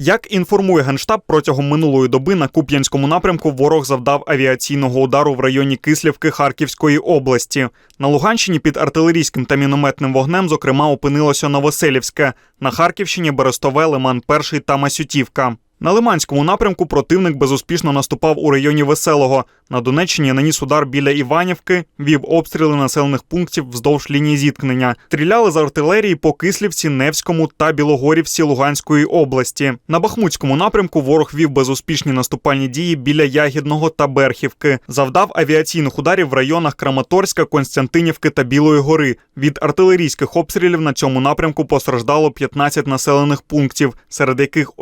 Як інформує генштаб, протягом минулої доби на Куп'янському напрямку ворог завдав авіаційного удару в районі Кислівки Харківської області. На Луганщині під артилерійським та мінометним вогнем, зокрема, опинилося Новоселівське. На Харківщині Берестове, Лиман Перший та Масютівка. На Лиманському напрямку противник безуспішно наступав у районі Веселого. На Донеччині наніс удар біля Іванівки, вів обстріли населених пунктів вздовж лінії зіткнення. Стріляли з артилерії по Кислівці, Невському та Білогорівці Луганської області. На Бахмутському напрямку ворог вів безуспішні наступальні дії біля Ягідного та Берхівки. Завдав авіаційних ударів в районах Краматорська, Константинівки та Білої гори. Від артилерійських обстрілів на цьому напрямку постраждало 15 населених пунктів, серед яких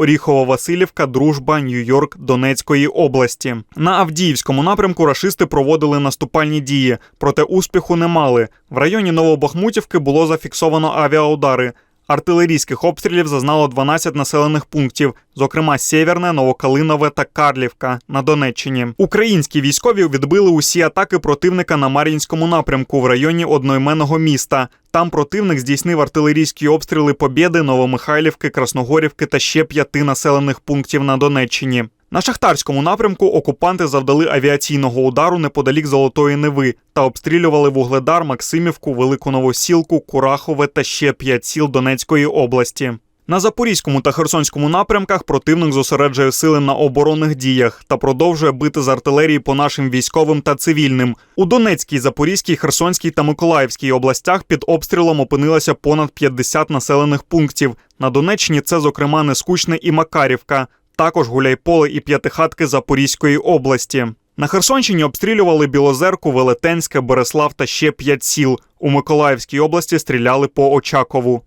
Оріхово-Василівка, Дружба, Нью-Йорк Донецької області. На Авдіївському напрямку рашисти проводили наступальні дії, проте успіху не мали. В районі Новобахмутівки було зафіксовано авіаудари. Артилерійських обстрілів зазнало 12 населених пунктів, зокрема Сєвєрне, Новокалинове та Карлівка на Донеччині. Українські військові відбили усі атаки противника на Мар'їнському напрямку в районі одноіменного міста. Там противник здійснив артилерійські обстріли Побєди, Новомихайлівки, Красногорівки та ще п'яти населених пунктів на Донеччині. На шахтарському напрямку окупанти завдали авіаційного удару неподалік Золотої Неви та обстрілювали Вугледар, Максимівку, Велику Новосілку, Курахове та ще п'ять сіл Донецької області. На Запорізькому та Херсонському напрямках противник зосереджує сили на оборонних діях та продовжує бити з артилерії по нашим військовим та цивільним. У Донецькій, Запорізькій, Херсонській та Миколаївській областях під обстрілом опинилося понад 50 населених пунктів. На Донеччині це, зокрема, Нескучне і Макарівка також Гуляйполе і П'ятихатки Запорізької області. На Херсонщині обстрілювали Білозерку, Велетенське, Береслав та ще п'ять сіл. У Миколаївській області стріляли по Очакову.